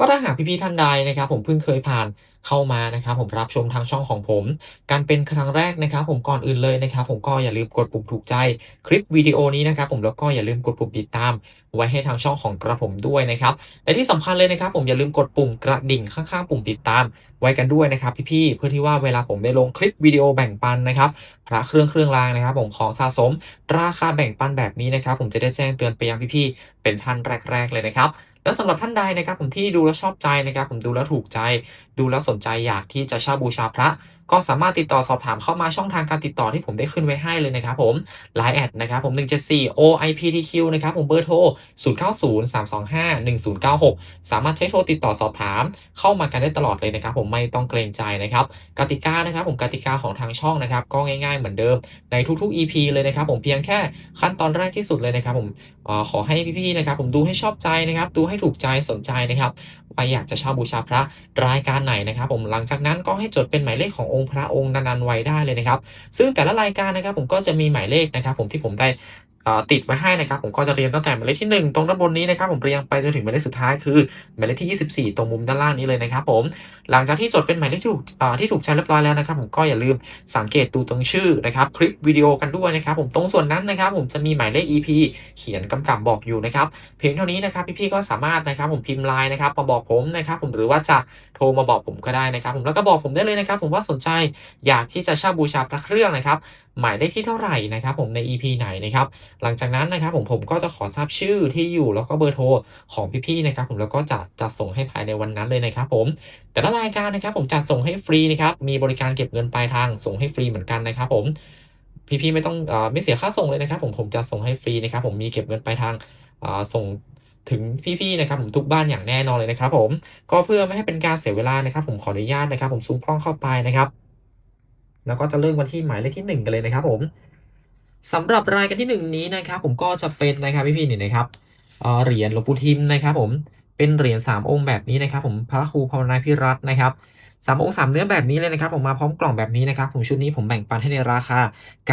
ก็ถ้าหากพี่ๆท่านใดนะครับ ผมเพิ่งเคยผ่านเข้ามานะครับ ผมรับชมทางช่องของผม การเป็นครั้งแรกนะครับ ผมก่อนอื่นเลยนะครับ ผมก็อย่าลืมกดปุ่มถูกใจคลิปวิดีโอนี้นะครับ ผมแล้วก็อย่าลืมกดปุ่มติดตาม ไว้ให้ทางช่องของกระผมด้วยนะครับและที่สำคัญเลยนะครับ ผมอย่าลืมกดปุ่มกระดิ่งข้างๆ ปุ่มติดตาม ไว้กันด้วยนะครับ พี่ๆเพื่อที่ว่าเวลาผมได้ลงคลิปวิดีโอแบ่งปันนะครับพระเครื่องเครื่องรางนะครับ ผมของสะสม ราคาแบ่งปันแบบนี้นะครับ ผมจะได้แจ้งเตือนไปยังพี่ๆเป็นท่านแรก ๆ เลยนะครับ แล้วสำหรับท่านใดนะครับผมที่ดูแล้วชอบใจนะครับผมดูแล้วถูกใจ ดูแล้วสนใจอยากที่จะเช่าบูชาพระ ก็สามารถติดต่อสอบถามเข้ามาช่องทางการติดต่อที่ผมได้ขึ้นไว้ให้เลยนะครับผม Line แอดนะครับผม 174 OIPTQ นะครับผมเบอร์โทร 0903251096 สามารถใช้โทรติดต่อสอบถาม เข้ามากันได้ตลอดเลยนะครับผมไม่ต้องเกรงใจนะครับกติกานะครับผมกติกาของทางช่องนะครับก็ง่ายๆเหมือนเดิมในทุกๆ EP เลยนะครับผมเพียงแค่ขั้นตอนแรกที่สุดเลยนะครับผมขอให้พี่ๆนะครับผมดูให้ชอบใจนะครับดูให้ถูกใจสนใจนะครับ ไปอยากจะเช่าบูชาพระรายการไหนนะครับ ผมหลังจากนั้นก็ให้จดเป็นหมายเลขขององค์พระองค์นันๆไว้ได้เลยนะครับ ซึ่งแต่ละรายการนะครับผมก็จะมีหมายเลขนะครับ ผมที่ผมได้ ติดไว้ให้นะครับ ผมก็จะเรียงตั้งแต่หมายเลขที่ 1 ตรงด้านบนนี้นะครับ ผมเรียงไปจนถึงหมายเลขสุดท้ายคือหมายเลขที่ 24 ตรงมุมด้านล่างนี้เลยนะครับ ผมหลังจากที่จดเป็นหมายเลขที่ถูกที่ถูกใช้เรียบร้อยแล้วนะครับ ผมก็อย่าลืมสังเกตดูตรงชื่อนะครับ คลิปวิดีโอกันด้วยนะครับ ผมตรงส่วนนั้นนะครับ ผมจะมีหมายเลข EP เขียนกำกับบอกอยู่นะครับเพียงเท่านี้นะครับพี่ๆก็สามารถนะครับ ผมพิมพ์ไลน์นะครับมาบอกผมนะครับ ผมหรือว่าจะโทรมาบอกผมก็ได้นะครับ ผมแล้วก็บอกผมได้เลยนะครับ ผมว่าสนใจอยากที่จะเช่าบูชาพระเครื่องนะครับ หมายเลขที่เท่าไหร่นะครับผมใน EP ไหนนะครับหลังจากนั้นนะครับผมผมก็จะขอทราบชื่อที่อยู่แล้วก็เบอร์โทรของพี่ๆนะครับผมแล้วก็จะจะส่งให้ภายในวันนั้นเลยนะครับผมแต่ละรายการนะครับผมจะส่งให้ฟรีนะครับมีบริการเก็บเงินปลายทางส่งให้ฟรีเหมือนกันนะครับผมพี่ๆไม่ต้องอไม่เสียค่าส่งเลยนะครับผมผมจะส่งให้ฟรีนะครับผมมีเก็บเงินปลายทางส่งถึงพี่ๆนะครับผมทุกบ้านอย่างแน่นอนเลยนะครับผมก็เพื่อไม่ให้เป็นการเสียเวลานะครับผมขออนุญาตนะครับผมซูมกล้องเข้าไปนะครับ แล้วก็จะเริ่มกันที่หมายเลขที่ 1 กันเลยนะครับผมสำหรับรายการที่ 1 นี้นะครับ ผมก็จะเป็นนะครับพี่ๆนี่นะครับเเหรียญหลวงปู่ทิมนะครับ ผมเป็นเหรียญ3องค์แบบนี้นะครับ ผมพระครูภาวนาพิรัตน์นะครับสามองค์สามเนื้อแบบนี้เลยนะครับผมมาพร้อมกล่องแบบนี้นะครับ ผมชุดนี้ผมแบ่งปันให้ในราคา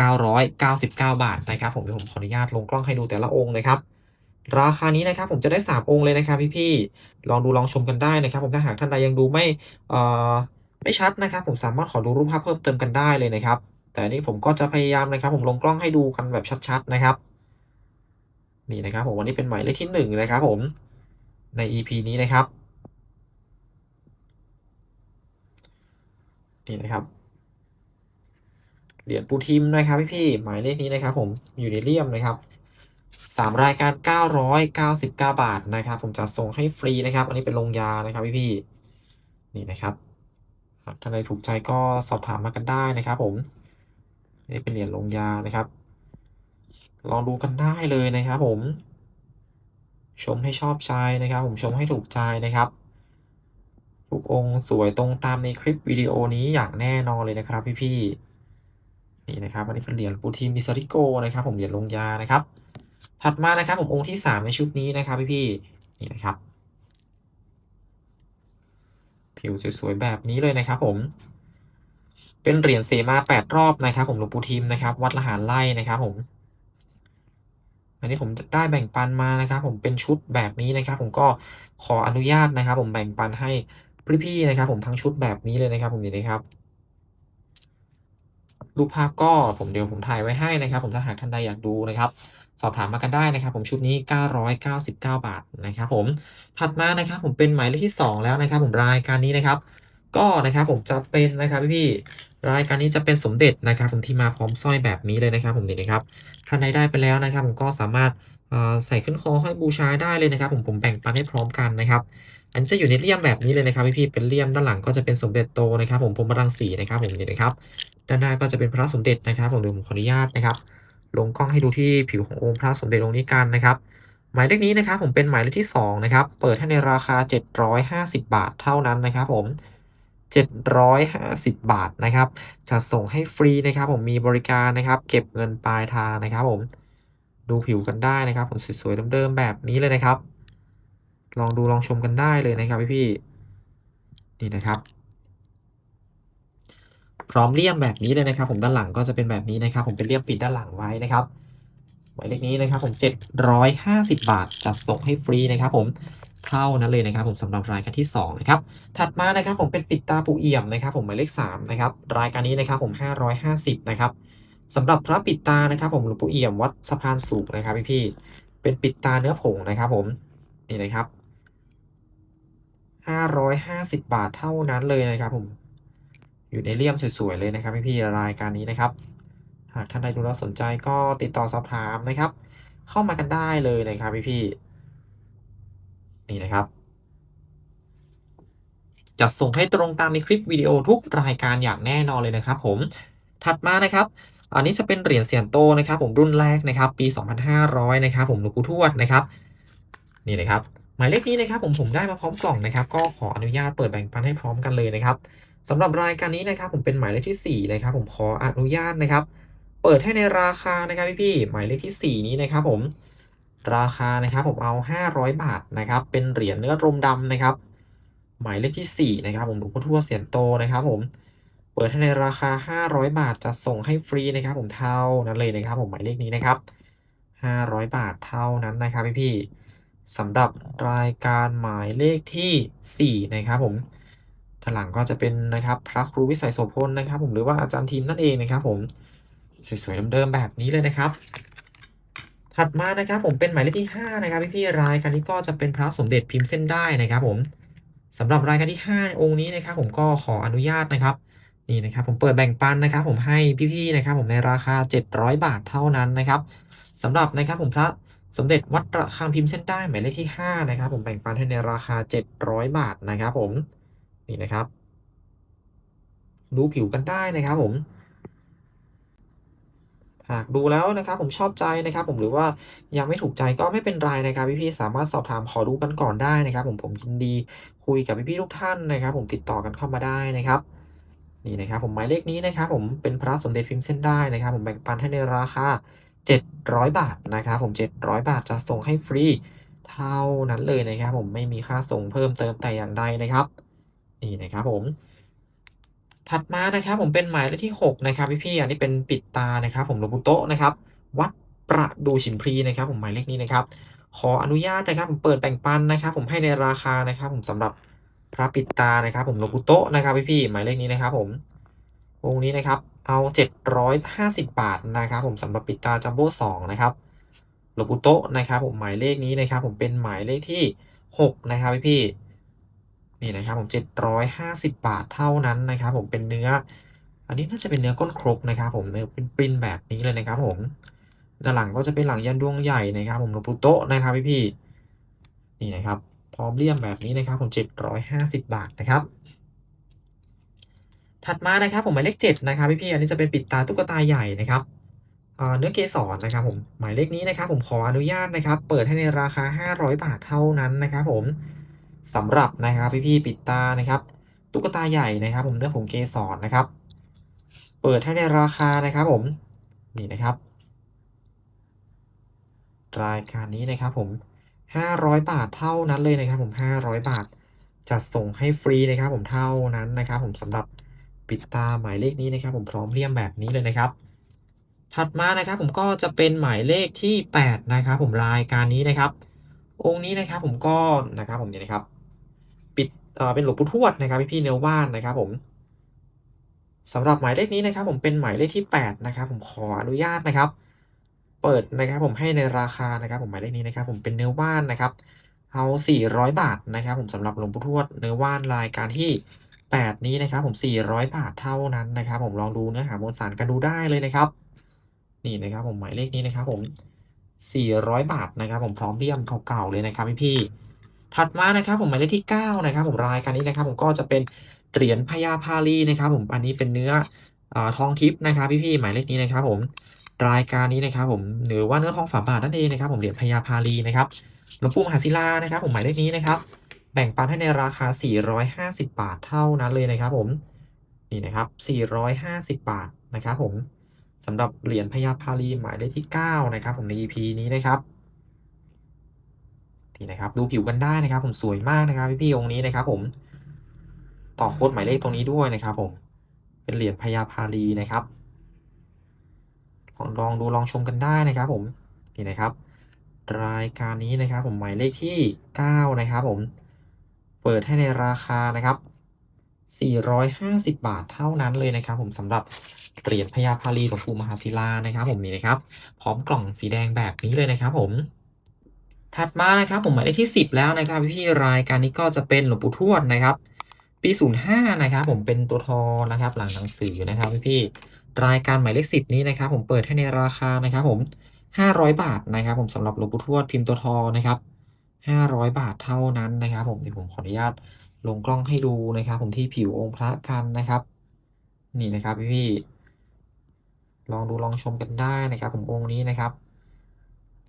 999 บาทนะครับ ผมเดี๋ยวผมขออนุญาตลงกล้องให้ดูแต่ละองค์นะครับราคานี้นะครับผมจะได้ 3 องค์เลยนะครับพี่ๆลองดูลองชมกันได้นะครับ ผมถ้าหากท่านใดยังดูไม่เอ่อ ไม่ชัดนะครับ ผมสามารถขอดูรูปภาพเพิ่มเติมกันได้เลยนะครับ แต่อันนี้ผมก็จะพยายามนะครับ ผมลงกล้องให้ดูกันแบบชัด ๆ นะครับ นี่นะครับ ผมวันนี้เป็นหมายเลขที่หนึ่งนะครับ ผมใน EP นี้นะครับนี่นะครับเหรียญปูทิมนะครับพี่ๆหมายเลขนี้นะครับ ผมอยู่ในเลี่ยมนะครับสามรายการ 999 บาทนะครับ ผมจะส่งให้ฟรีนะครับ อันนี้เป็นลงยานะครับพี่ๆนี่นะครับ ท่านใดถูกใจก็สอบถามมากันได้นะครับผมนี่เป็นเหรียญลงยานะครับ ลองดูกันได้เลยนะครับผม ชมให้ชอบใจนะครับ ผมชมให้ถูกใจนะครับทุกองค์สวยตรงตามในคลิปวิดีโอนี้อย่างแน่นอนเลยนะครับพี่ๆนี่นะครับอันนี้เป็นเหรียญปูทิมมิซาริโกนะครับ ผมเหรียญลงยานะครับ ถัดมานะครับผมองค์ที่สามในชุดนี้นะครับพี่ๆนี่นะครับ ผิวสวยๆแบบนี้เลยนะครับผม เป็นเหรียญเสมาแปดรอบนะครับ ผมหลวงปู่ทิมนะครับ วัดละหารไล่นะครับผม อันนี้ผมได้แบ่งปันมานะครับ ผมเป็นชุดแบบนี้นะครับ ผมก็ขออนุญาตนะครับ ผมแบ่งปันให้พี่ๆนะครับ ผมทั้งชุดแบบนี้เลยนะครับ ผมนี่นะครับ รูปภาพก็ผมเดี๋ยวผมถ่ายไว้ให้นะครับ ผมถ้าหากท่านใดอยากดูนะครับ สอบถามมากันได้นะครับ ผมชุดนี้ 999 บาทนะครับผมถัดมานะครับผมเป็นหมายเลขที่ 2 แล้วนะครับ ผมรายการนี้นะครับ ก็นะครับผมจะเป็นนะครับพี่รายการนี้จะเป็นสมเด็จนะครับ ผมที่มาพร้อมสร้อยแบบนี้เลยนะครับ ผมนี่นะครับท่านใดได้ไปแล้วนะครับ ผมก็สามารถใส่ขึ้นคอห้อยบูชาได้เลยนะครับ ผมผมแบ่งปันให้พร้อมกันนะครับ อันนี้จะอยู่ในเลี่ยมแบบนี้เลยนะครับพี่ๆเป็นเลี่ยมด้านหลังก็จะเป็นสมเด็จโตนะครับ ผมพรมรังสีนะครับ ผมนี่นะครับ ด้านหน้าก็จะเป็นพระสมเด็จนะครับ ผมดี๋ยวผมขออนุญาตนะครับ ลงกล้องให้ดูที่ผิวขององค์พระสมเด็จองค์นี้กันนะครับ หมายเลขนี้นะครับ ผมเป็นหมายเลขที่2นะครับ เปิดให้ในราคา 750 บาทเท่านั้นนะครับ ผม750 บาทนะครับจะส่งให้ฟรีนะครับ ผมมีบริการนะครับ เก็บเงินปลายทางนะครับ ผมดูผิวกันได้นะครับ ผมสวยๆเดิมๆแบบนี้เลยนะครับ ลองดูลองชมกันได้เลยนะครับพี่ๆนี่นะครับ พร้อมเลี่ยมแบบนี้เลยนะครับ ผมด้านหลังก็จะเป็นแบบนี้นะครับ ผมเป็นเลี่ยมปิดด้านหลังไว้นะครับหมายเลขนี้นะครับผม 750 บาทจัดส่งให้ฟรีนะครับผมเท่านั้นเลยนะครับ ผมสำหรับรายการที่2นะครับถัดมานะครับผมเป็นปิดตาปูเอี่ยมนะครับ ผมหมายเลข3นะครับรายการนี้นะครับผม 550นะครับสำหรับพระปิดตานะครับ ผมหลวงปู่เอี่ยมวัดสะพานสูงนะครับพี่ๆเป็นปิดตาเนื้อผงนะครับ ผมนี่นะครับ 550 บาทเท่านั้นเลยนะครับผม อยู่ในเลี่ยมสวยๆเลยนะครับพี่ๆรายการนี้นะครับ หากท่านใดดูแล้วสนใจก็ติดต่อสอบถามนะครับ เข้ามากันได้เลยนะครับพี่ๆนี่นะครับจะส่งให้ตรงตามในคลิปวิดีโอทุกรายการอย่างแน่นอนเลยนะครับผม ถัดมานะครับ อันนี้จะเป็นเหรียญเสียนโตนะครับ ผมรุ่นแรกนะครับ ปี 2500 นะครับ ผมหลวงปู่ทวดนะครับ นี่นะครับ หมายเลขนี้นะครับผมผมได้มาพร้อมกล่องนะครับ ก็ขออนุญาตเปิดแบ่งปันให้พร้อมกันเลยนะครับสำหรับรายการนี้นะครับ ผมเป็นหมายเลขที่ 4 นะครับ ผมขออนุญาตนะครับ เปิดให้ในราคานะครับพี่ๆหมายเลขที่ 4 นี้นะครับ ผมราคานะครับผมเอา 500 บาทนะครับ เป็นเหรียญเนื้อรมดำนะครับ หมายเลขที่ 4 นะครับ ผมหลวงพ่อทวเสียนโตนะครับ ผมเปิดให้ในราคา 500 บาทจะส่งให้ฟรีนะครับ ผมเท่านั้นเลยนะครับ ผมหมายเลขนี้นะครับ 500 บาทเท่านั้นนะครับพี่ๆ สำหรับรายการหมายเลขที่ 4 นะครับผมด้านหลังก็จะเป็นนะครับพระครูวิสัยโสพลนะครับ ผมหรือว่าอาจารย์ทีมนั่นเองนะครับผมสวยๆเดิมๆแบบนี้เลยนะครับ ถัดมานะครับผมเป็นหมายเลขที่ 5 นะครับพี่ๆรายการนี้ก็จะเป็นพระสมเด็จพิมพ์เส้นได้นะครับ ผมสำหรับรายการที่ 5 องค์นี้นะครับ ผมก็ขออนุญาตนะครับนี่นะครับผมเปิดแบ่งปันนะครับ ผมให้พี่ๆนะครับ ผมในราคา 700 บาทเท่านั้นนะครับสำหรับนะครับผมพระ สมเด็จวัดระฆังพิมพ์เส้นได้หมายเลขที่ 5 นะครับ ผมแบ่งปันให้ในราคา 700 บาทนะครับผม นี่นะครับ ดูผิวกันได้นะครับผมหากดูแล้วนะครับผมชอบใจนะครับ ผมหรือว่ายังไม่ถูกใจก็ไม่เป็นไรนะครับพี่ๆสามารถสอบถามขอดูกันก่อนได้นะครับ ผมผมยินดีคุยกับพี่ๆทุกท่านนะครับ ผมติดต่อกันเข้ามาได้นะครับนี่นะครับ ผมหมายเลขนี้นะครับ ผมเป็นพระสมเด็จพิมพ์เส้นได้นะครับ ผมแบ่งปันให้ในราคา 700 บาทนะครับผม 700 บาทจะส่งให้ฟรีเท่านั้นเลยนะครับ ผมไม่มีค่าส่งเพิ่มเติมแต่อย่างใดนะครับ นี่นะครับผม ถัดมานะครับผมเป็นหมายเลขที่ 6 นะครับพี่ๆอันนี้เป็นปิดตานะครับ ผมหลวงปู่โตะนะครับ วัดประดูฉิมพลีนะครับ ผมหมายเลขนี้นะครับ ขออนุญาตนะครับ ผมเปิดแบ่งปันนะครับ ผมให้ในราคานะครับ ผมสำหรับพระปิดตานะครับ ผมหลวงปู่โตะนะครับพี่ๆหมายเลขนี้นะครับ ผม องค์นี้นะครับเอา 750 บาทนะครับผมสำหรับปิดตาจัมโบ้2นะครับหลวงปู่โตะนะครับผมหมายเลขนี้นะครับผมเป็นหมายเลขที่ 6 นะครับพี่ๆนี่นะครับผม 750 บาทเท่านั้นนะครับผมเป็นเนื้อ อันนี้น่าจะเป็นเนื้อก้นครกนะครับผมเนื้อเป็นปริ้นแบบนี้เลยนะครับผมด้านหลังก็จะเป็นหลังยันดวงใหญ่นะครับผมหลวงปู่โตะนะครับพี่ๆนี่นะครับพร้อมเลี่ยมแบบนี้นะครับผม 750 บาทนะครับ ถัดมานะครับผมหมายเลข7นะครับพี่ๆอันนี้จะเป็นปิดตาตุ๊กตาใหญ่นะครับเนื้อเกสรนะครับผมหมายเลขนี้นะครับผมขออนุญาตนะครับ เปิดให้ในราคา 500 บาทเท่านั้นนะครับผมสำหรับนะครับพี่ๆปิดตานะครับ ตุ๊กตาใหญ่นะครับ ผมเนื้อผงเกสรนะครับ เปิดให้ในราคานะครับผมนี่นะครับ รายการนี้นะครับผม 500 บาทเท่านั้นเลยนะครับ ผม 500 บาทจัดส่งให้ฟรีนะครับ ผมเท่านั้นนะครับ ผมสำหรับ ปิดตาหมายเลขนี้นะครับ ผมพร้อมเลี่ยมแบบนี้เลยนะครับ ถัดมานะครับผมก็จะเป็นหมายเลขที่ 8 นะครับ ผมรายการนี้นะครับ องค์นี้นะครับผมก็นะครับผมเนี่ยนะครับ ปิดเออเป็นหลวงปู่ทวดนะครับพี่ๆเนื้อว่านนะครับ ผมสำหรับหมายเลขนี้นะครับ ผมเป็นหมายเลขที่ 8 นะครับ ผมขออนุญาตนะครับ เปิดนะครับผมให้ในราคานะครับ ผมหมายเลขนี้นะครับ ผมเป็นเนื้อว่านนะครับเอา 400 บาทนะครับ ผมสำหรับหลวงปู่ทวดเนื้อว่านรายการที่ 8 นี้นะครับผม 400 บาทเท่านั้นนะครับผมลองดูเนื้อหามวลสารกันดูได้เลยนะครับ นี่นะครับผมหมายเลขนี้นะครับผม 400 บาทนะครับผมพร้อมเลี่ยมเก่าๆเลยนะครับพี่ๆถัดมานะครับผมหมายเลขที่ 9 นะครับผมรายการนี้นะครับผมก็จะเป็นเหรียญพญาพาลีนะครับผมอันนี้เป็นเนื้ออทองทิพย์นะครับพี่ๆหมายเลขนี้นะครับผมรายการนี้นะครับผมหรือว่าเนื้อทองฝาบาทนั่นเองนะครับผมเหรียญพญาพาลีนะครับหลวงปู่มหาศิลานะครับผมหมายเลขนี้นะครับ แบ่งปันให้ในราคา 450 บาทเท่านั้นเลยนะครับผม นี่นะครับ 450 บาทนะครับผมสำหรับเหรียญพญาพาลีหมายเลขที่ 9 นะครับผมใน EP นี้นะครับนี่นะครับดูผิวกันได้นะครับ ผมสวยมากนะครับพี่ๆองค์นี้นะครับ ผมต่อโค้ดหมายเลขตรงนี้ด้วยนะครับ ผมเป็นเหรียญพญาภาลีนะครับลองลองดูลองชมกันได้นะครับ ผมนี่นะครับ รายการนี้นะครับ ผมหมายเลขที่ 9 นะครับ ผม เปิดให้ในราคานะครับ 450 บาทเท่านั้นเลยนะครับ ผมสำหรับเหรียญพญาภาลีหลวงปู่มหาศิลานะครับ ผมนี่นะครับ พร้อมกล่องสีแดงแบบนี้เลยนะครับ ผมถัดมานะครับผมหมายเลขที่ 10 แล้วนะครับพี่รายการนี้ก็จะเป็นหลวงปู่ทวดนะครับ ปี 05 นะครับ ผมเป็นตัวทอนะครับ หลังหนังสือนะครับพี่รายการหมายเลข 10 นี้นะครับ ผมเปิดให้ในราคานะครับ ผม 500 บาทนะครับ ผมสำหรับหลวงปู่ทวดพิมพ์ตัวทอนะครับ 500 บาทเท่านั้นนะครับ ผมเดี๋ยวผมขออนุญาตลงกล้องให้ดูนะครับ ผมที่ผิวองค์พระกันนะครับ นี่นะครับพี่ๆลองดูลองชมกันได้นะครับ ผมองค์นี้นะครับ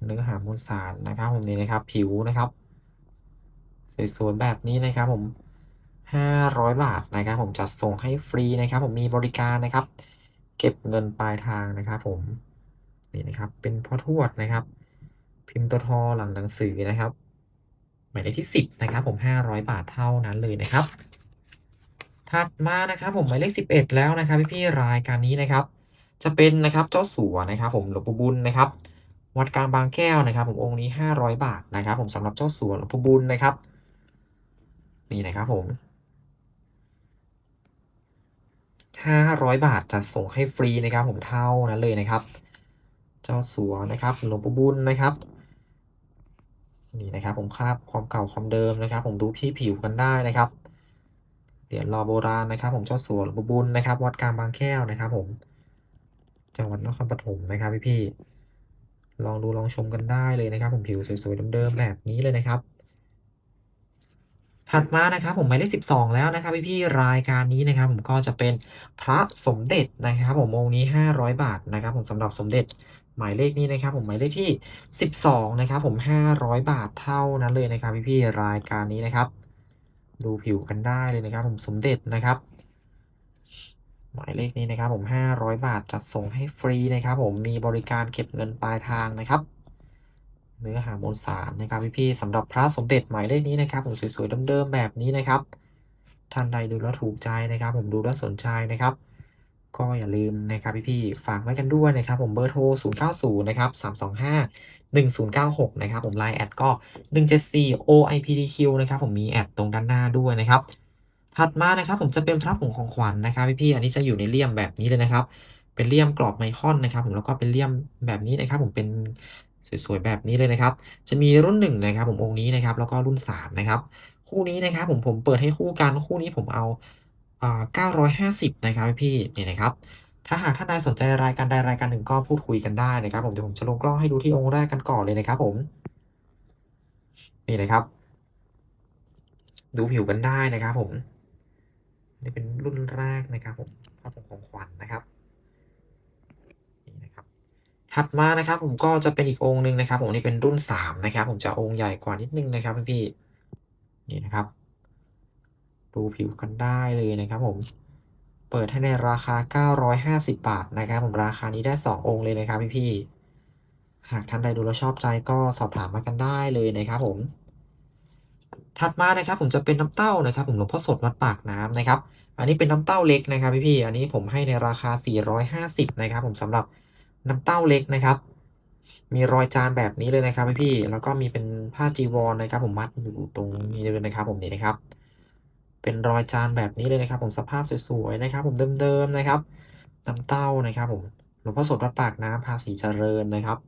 เนื้อหามวลสารนะครับ ผมนี่นะครับ ผิวนะครับสวยๆแบบนี้นะครับ ผม 500 บาทนะครับ ผมจัดส่งให้ฟรีนะครับ ผมมีบริการนะครับ เก็บเงินปลายทางนะครับ ผมนี่นะครับ เป็นพ่อทวดนะครับ พิมพ์ตัวทอหลังหนังสือนะครับ หมายเลขที่ 10 นะครับผม 500 บาทเท่านั้นเลยนะครับ ถัดมานะครับผมหมายเลข 11 แล้วนะครับพี่ๆรายการนี้นะครับ จะเป็นนะครับเจ้าสัวนะครับผมหลวงปู่บุญนะครับวัดกลางบางแก้วนะครับ ผมองค์นี้ 500 บาทนะครับ ผมสำหรับเจ้าสัวหลวงปู่บุญนะครับ นี่นะครับผม 500 บาทจะส่งให้ฟรีนะครับ ผมเท่านั้นเลยนะครับ เจ้าสัวนะครับหลวงปู่บุญนะครับ นี่นะครับผมคราบความเก่าความเดิมนะครับ ผมดูที่ผิวกันได้นะครับเหรียญรอโบราณนะครับ ผมเจ้าสัวหลวงปู่บุญนะครับ วัดกลางบางแก้วนะครับ ผม จังหวัดนครปฐมนะครับพี่ๆลองดูลองชมกันได้เลยนะครับ ผมผิวสวยๆเดิมๆแบบนี้เลยนะครับ ถัดมานะครับ ผมหมายเลข12แล้วนะครับพี่ๆรายการนี้นะครับ ผมก็จะเป็นพระสมเด็จนะครับ ผมองค์นี้500บาทนะครับ ผมสำหรับสมเด็จ หมายเลขนี้นะครับผมหมายเลขที่ 12 นะครับผม 500 บาทเท่านั้นเลยนะครับพี่ๆรายการนี้นะครับ ดูผิวกันได้เลยนะครับ ผมสมเด็จนะครับ หมายเลขนี้นะครับผม 500 บาทจัดส่งให้ฟรีนะครับ ผมมีบริการเก็บเงินปลายทางนะครับ เนื้อหามวลสารนะครับพี่ๆสำหรับพระสมเด็จหมายเลขนี้นะครับ ผมสวยๆเดิมๆแบบนี้นะครับท่านใดดูแล้วถูกใจนะครับ ผมดูแล้วสนใจนะครับ ก็อย่าลืมนะครับพี่ๆฝากไว้กันด้วยนะครับผมเบอร์โทร 090 นะครับ 325 1096 นะครับผมไลน์แอดก็ 174 OIPDQ นะครับผมมีแอดตรงด้านหน้าด้วยนะครับ ถัดมานะครับผมจะเป็นพระผงของขวัญนะครับพี่ๆอันนี้จะอยู่ในเลี่ยมแบบนี้เลยนะครับ เป็นเลี่ยมกรอบไมคอนนะครับผมแล้วก็เป็นเลี่ยมแบบนี้นะครับผมเป็นสวยๆแบบนี้เลยนะครับ จะมีรุ่นหนึ่งนะครับผมองค์นี้นะครับแล้วก็รุ่นสามนะครับคู่นี้นะครับผมผมเปิดให้คู่กันคู่นี้ผมเอา 950 นะครับพี่นี่นะครับ ถ้าหากท่านใดสนใจรายการใดรายการหนึ่งก็พูดคุยกันได้นะครับ ผมเดี๋ยวผมจะลงกล้องให้ดูที่องค์แรกกันก่อนเลยนะครับ ผมนี่นะครับ ดูผิวกันได้นะครับ ผมนี่เป็นรุ่นแรกนะครับ ผมพระผงของขวัญนะครับนี่นะครับ ถัดมานะครับ ผมก็จะเป็นอีกองค์หนึ่งนะครับ ผมนี่เป็นรุ่นสามนะครับ ผมจะองค์ใหญ่กว่านิดนึงนะครับพี่นี่นะครับ ดูผิวกันได้เลยนะครับผม เปิดให้ในราคา 950 บาทนะครับผมราคานี้ได้ 2 องค์เลยนะครับพี่ๆหากท่านใดดูแล้วชอบใจก็สอบถามมากันได้เลยนะครับผม ถัดมานะครับผมจะเป็นน้ำเต้านะครับ ผมหลวงพ่อสดวัดปากน้ำนะครับ อันนี้เป็นน้ำเต้าเล็กนะครับพี่ๆอันนี้ผมให้ในราคา 450 นะครับ ผมสำหรับน้ำเต้าเล็กนะครับ มีรอยจานแบบนี้เลยนะครับพี่ๆแล้วก็มีเป็นผ้าจีวรนะครับ ผมมัดอยู่ตรงนี้เลยนะครับ ผมนี่นะครับ เป็นรอยจานแบบนี้เลยนะครับผมสภาพสวยๆนะครับ ผมเดิมๆนะครับน้ำเต้านะครับผมหลวงพ่อสดวัดปากน้ำภาษีเจริญนะครับ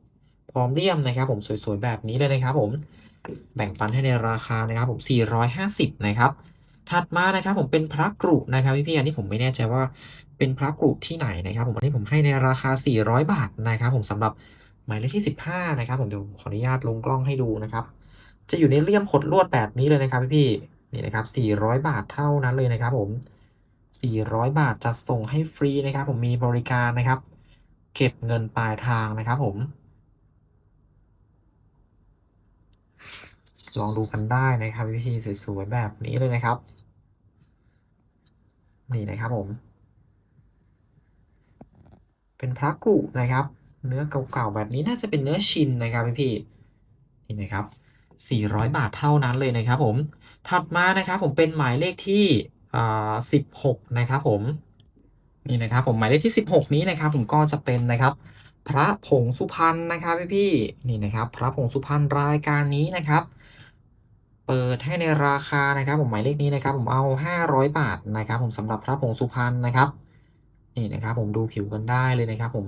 พร้อมเลี่ยมนะครับ ผมสวยๆแบบนี้เลยนะครับ ผมแบ่งปันให้ในราคานะครับ ผม 450 นะครับถัดมานะครับผมเป็นพระกรุนะครับพี่ๆอันนี้ผมไม่แน่ใจว่าเป็นพระกรุที่ไหนนะครับ ผมอันนี้ผมให้ในราคา 400 บาทนะครับ ผมสำหรับหมายเลขที่ 15 นะครับ ผมเดี๋ยวขออนุญาตลงกล้องให้ดูนะครับ จะอยู่ในเลี่ยมขดลวดแบบนี้เลยนะครับพี่ๆ นี่นะครับ 400 บาทเท่านั้นเลยนะครับผม 400 บาทจัดส่งให้ฟรีนะครับ ผมมีบริการนะครับ เก็บเงินปลายทางนะครับผม ลองดูกันได้นะครับ วิธีสวยๆแบบนี้เลยนะครับ นี่นะครับผม เป็นพระกรุนะครับ เนื้อเก่าๆแบบนี้น่าจะเป็นเนื้อชินนะครับพี่ๆนี่นะครับ 400 บาทเท่านั้นเลยนะครับผม ถัดมานะครับผมเป็นหมายเลขที่อ่า16 นะครับผมนี่นะครับผมหมายเลขที่ 16 นี้นะครับผมก็จะเป็นนะครับพระผงสุพรรณนะครับพี่ๆนี่นะครับ พระผงสุพรรณรายการนี้นะครับ เปิดให้ในราคานะครับ ผมหมายเลขนี้นะครับ ผมเอา 500 บาทนะครับ ผมสำหรับพระผงสุพรรณนะครับ นี่นะครับ ผมดูผิวกันได้เลยนะครับ ผม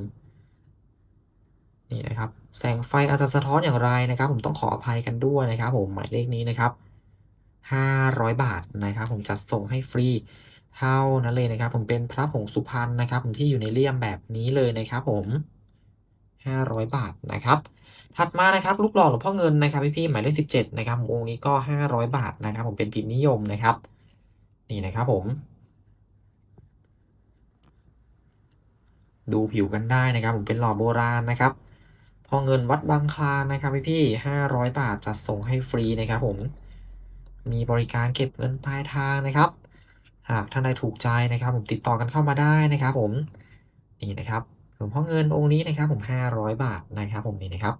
นี่นะครับ แสงไฟอาจจะสะท้อนอย่างไรนะครับ ผมต้องขออภัยกันด้วยนะครับ ผมหมายเลขนี้นะครับ 500 บาทนะครับ ผมจัดส่งให้ฟรีเท่านั้นเลยนะครับ ผมเป็นพระผงสุพรรณนะครับ ผมที่อยู่ในเลี่ยมแบบนี้เลยนะครับ ผม 500 บาทนะครับ ถัดมานะครับรูปหล่อหลวงพ่อเงินนะครับพี่ๆหมายเลข17 นะครับองค์นี้ก็ 500 บาทนะครับ ผมเป็นพิมพ์นิยมนะครับ นี่นะครับผมดูผิวกันได้นะครับ ผมเป็นหล่อโบราณนะครับ พ่อเงินวัดบางคลานนะครับพี่ๆ500บาทจัดส่งให้ฟรีนะครับผม มีบริการเก็บเงินปลายทางนะครับ หากท่านใดถูกใจนะครับ ผมติดต่อกันเข้ามาได้นะครับผมนี่นะครับหลวงพ่อเงินองค์นี้นะครับ ผม500บาทนะครับ ผมนี่นะครับ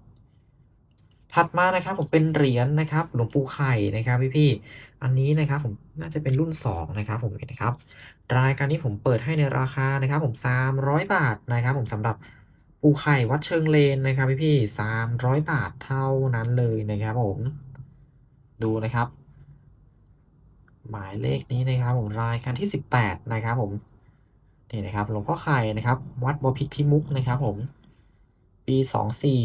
ถัดมานะครับผมเป็นเหรียญนะครับหลวงปู่ไข่นะครับพี่ๆอันนี้นะครับผมน่าจะเป็นรุ่น2นะครับ ผมนี่นะครับ รายการนี้ผมเปิดให้ในราคานะครับ ผม300บาทนะครับ ผมสำหรับ ปูไข่วัดเชิงเลนนะครับพี่ๆ300บาทเท่านั้นเลยนะครับผม ดูนะครับ หมายเลขนี้นะครับผมรายการที่18นะครับผมนี่นะครับหลวงพ่อไข่นะครับ วัดบพิตรพิมุกนะครับผม ปี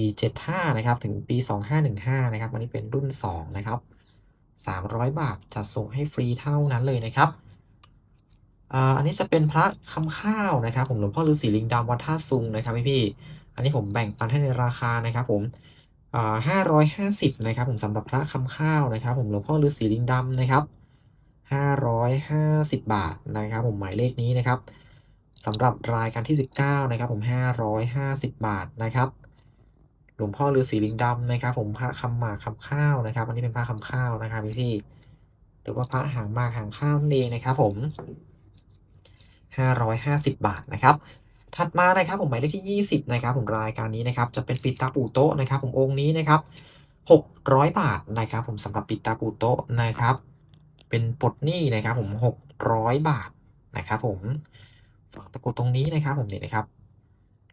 2475 นะครับ ถึงปี 2515 นะครับอันนี้เป็นรุ่น 2 นะครับ 300 บาทจัดส่งให้ฟรีเท่านั้นเลยนะครับ อันนี้จะเป็นพระคำข้าวนะครับ ผมหลวงพ่อฤาษีลิงดำวัดท่าซุงนะครับพี่ๆอันนี้ผมแบ่งปันให้ในราคานะครับ ผมห้าร้อ่า550นะครับ ผมสำหรับพระคำข้าวนะครับ ผมหลวงพ่อฤาษีลิงดำนะครับ550บบาทนะครับ ผมหมายเลขนี้นะครับสำหรับรายการที่19นะครับผม550บบาทนะครับหลวงพ่อฤาษีลิงดำนะครับ ผมพระคำหมากคำข้าวนะครับ อันนี้เป็นพระคำข้าวนะครับพี่ๆหรือว่าพระหางหมากหางข้าวนั่นเองนะครับ ผม 550 บาทนะครับถัดมานะครับผมหมายเลขที่ 20นะครับผมรายการนี้นะครับจะเป็นปิดตาปูโตะนะครับผมองค์นี้นะครับ600 บาทนะครับผมสำหรับปิดตาปูโตะนะครับ เป็นปลดหนี้นะครับผม 600 บาทนะครับผมฝากตะกุดตรงนี้นะครับผมนี่นะครับ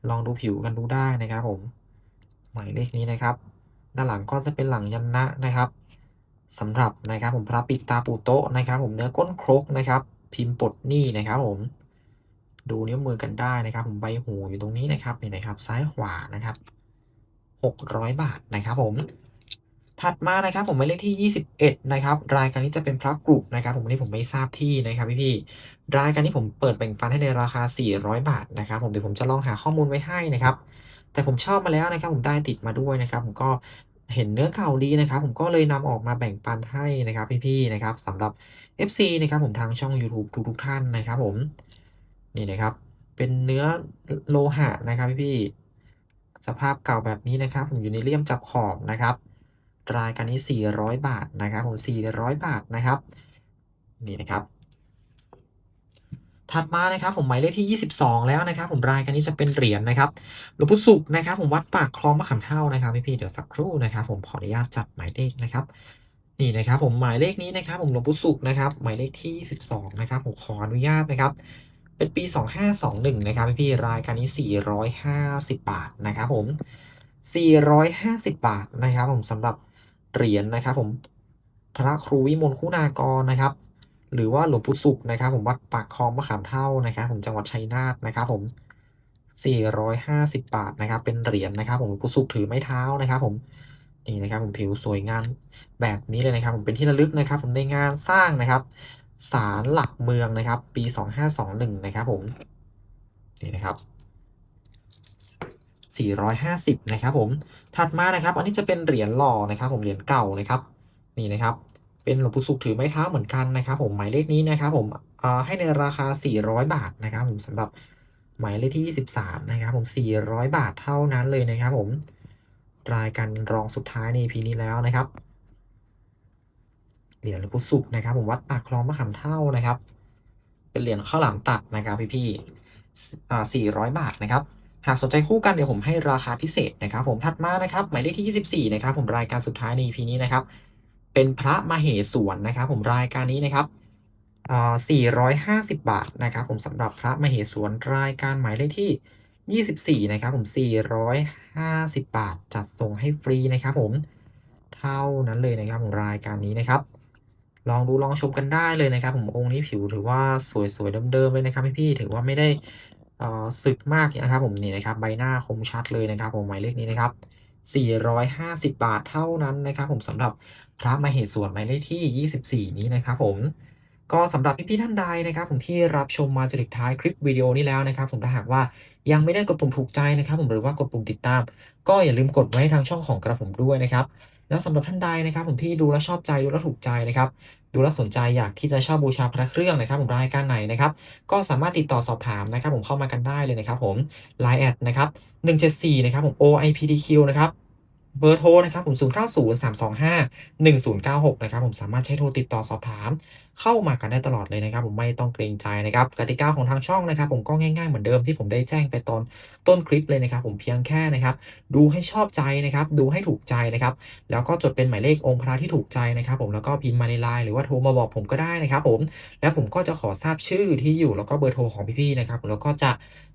ลองดูผิวกันดูได้นะครับผมหมายเลขนี้นะครับ ด้านหลังก็จะเป็นหลังยันนะนะครับสำหรับนะครับผมพระปิดตาปูโตะนะครับผมเนื้อก้นครกนะครับ พิมพ์ปลดหนี้นะครับผม ดูนิ้วมือกันได้นะครับ ผมใบหูอยู่ตรงนี้นะครับนี่นะครับ ซ้ายขวานะครับ 600 บาทนะครับผมถัดมานะครับผมหมายเลขที่ 21 นะครับ รายการนี้จะเป็นพระกรุนะครับ ผมวันนี้ผมไม่ทราบที่นะครับพี่ๆรายการนี้ผมเปิดแบ่งปันให้ในราคา 400 บาทนะครับ ผมเดี๋ยวผมจะลองหาข้อมูลไว้ให้นะครับ แต่ผมชอบมาแล้วนะครับ ผมได้ติดมาด้วยนะครับ ผมก็เห็นเนื้อเก่าดีนะครับ ผมก็เลยนำออกมาแบ่งปันให้นะครับพี่ๆนะครับสำหรับ FC นะครับผมทางช่องยูทูบทุกๆท่านนะครับ ผม นี่นะครับ เป็นเนื้อโลหะนะครับพี่สภาพเก่าแบบนี้นะครับ ผมอยู่ในเลี่ยมจับขอบนะครับ รายการนี้ 400 บาทนะครับ ผม 400 บาทนะครับ นี่นะครับ ถัดมานะครับ ผมหมายเลขที่ 22 แล้วนะครับ ผมรายการนี้จะเป็นเหรียญนะครับหลวงปู่สุขนะครับ ผมวัดปากคลองมะขามเท่านะครับพี่ๆเดี๋ยวสักครู่นะครับ ผมขออนุญาตจัดหมายเลขนะครับนี่นะครับ ผมหมายเลขนี้นะครับ ผมหลวงปู่สุขนะครับ หมายเลขที่22นะครับ ผมขออนุญาตนะครับ เป็นปี 2521 นะครับพี่รายการนี้ 450 บาทนะครับผม 450 บาทนะครับผมสำหรับเหรียญนะครับผมพระครูวิมลคุณากรนะครับ หรือว่าหลวงปู่สุขนะครับ ผมวัดปากคลองมะขามเท่านะครับผมจังหวัดชัยนาทนะครับผม 450 บาทนะครับ เป็นเหรียญนะครับ ผมหลวงปู่สุขถือไม้เท้านะครับ ผมนี่นะครับผมผิวสวยงามแบบนี้เลยนะครับ ผมเป็นที่ระลึกนะครับ ผมในงานสร้างนะครับ ศาลหลักเมืองนะครับ ปี 2521 นะครับผมนี่นะครับ450 นะครับผม ถัดมานะครับ อันนี้จะเป็นเหรียญหล่อนะครับ ผมเหรียญเก่านะครับ นี่นะครับ เป็นหลวงปู่สุขถือไม้เท้าเหมือนกันนะครับ ผมหมายเลขนี้นะครับ ผมให้ในราคา 400 บาทนะครับ ผมสำหรับหมายเลขที่ 23 นะครับ ผม 400 บาทเท่านั้นเลยนะครับ ผมรายการรองสุดท้ายใน EP นี้แล้วนะครับ เหรียญหลวงปู่สุขนะครับผมวัดปากคลองมะขามเท่านะครับ เป็นเหรียญข้าวหลามตัดนะครับพี่ๆอ่า400บาทนะครับ หากสนใจคู่กันเดี๋ยวผมให้ราคาพิเศษนะครับ ผมถัดมานะครับหมายเลขที่ 24 นะครับ ผมรายการสุดท้ายใน EP นี้นะครับ เป็นพระมเหสวนนะครับ ผมรายการนี้นะครับอ่า450 บาทนะครับ ผมสำหรับพระมเหสวนรายการหมายเลขที่ 24 นะครับ ผม 450 บาท จัดส่งให้ฟรีนะครับ ผม เท่านั้นเลยนะครับผมรายการนี้นะครับ ลองดูลองชมกันได้เลยนะครับ ผมองค์นี้ผิวถือว่าสวยๆเดิมๆเลยนะครับพี่ๆถือว่าไม่ได้สึกมากนะครับ ผมนี่นะครับใบหน้าคมชัดเลยนะครับ ผมหมายเลขนี้นะครับ 450 บาทเท่านั้นนะครับ ผมสำหรับพระมเหสวนหมายเลขที่ 24 นี้นะครับผมก็สำหรับพี่ๆท่านใดนะครับ ผมที่รับชมมาจนถึงท้ายคลิปวิดีโอนี้แล้วนะครับ ผมถ้าหากว่ายังไม่ได้กดปุ่มถูกใจนะครับ ผมหรือว่ากดปุ่มติดตาม ก็อย่าลืมกดไว้ทางช่องของกระผมด้วยนะครับ แล้วสำหรับท่านใดนะครับผมที่ดูแลชอบใจดูแลถูกใจนะครับ ดูแลสนใจอยากที่จะเช่าบูชาพระเครื่องนะครับ ผมรายการไหนนะครับ ก็สามารถติดต่อสอบถามนะครับ ผมเข้ามากันได้เลยนะครับ ผม Line แอดนะครับ174นะครับผม OIPDQ นะครับเบอร์โทรนะครับผม 0903251096 นะครับ ผมสามารถใช้โทรติดต่อสอบถาม เข้ามากันได้ตลอดเลยนะครับ ผมไม่ต้องเกรงใจนะครับกติกาของทางช่องนะครับ ผมก็ง่ายๆเหมือนเดิมที่ผมได้แจ้งไปตอนต้นคลิปเลยนะครับ ผมเพียงแค่นะครับ ดูให้ชอบใจนะครับ ดูให้ถูกใจนะครับ แล้วก็จดเป็นหมายเลของค์พระที่ถูกใจนะครับ ผมแล้วก็พิมพ์มาในไลน์หรือว่าโทรมาบอกผมก็ได้นะครับ ผมแล้วผมก็จะขอทราบชื่อที่อยู่แล้วก็เบอร์โทรของพี่ๆนะครับแล้วก็จะ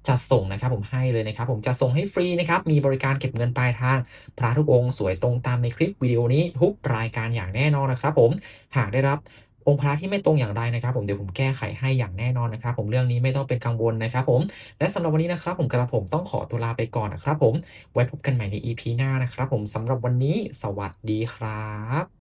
จัดส่งนะครับผมให้เลยนะครับ ผมจะส่งให้ฟรีนะครับมีบริการเก็บเงินปลายทาง พระทุกองค์สวยตรงตามในคลิปวิดีโอนี้ทุกรายการอย่างแน่นอนนะครับ ผมหากได้รับ องค์พระที่ไม่ตรงอย่างใดนะครับ ผมเดี๋ยวผมแก้ไขให้อย่างแน่นอนนะครับ ผมเรื่องนี้ไม่ต้องเป็นกังวลนะครับ ผมและสำหรับวันนี้นะครับ ผมกระผมต้องขอตัวลาไปก่อนนะครับ ผมไว้พบกันใหม่ใน EP หน้านะครับ ผมสำหรับวันนี้สวัสดีครับ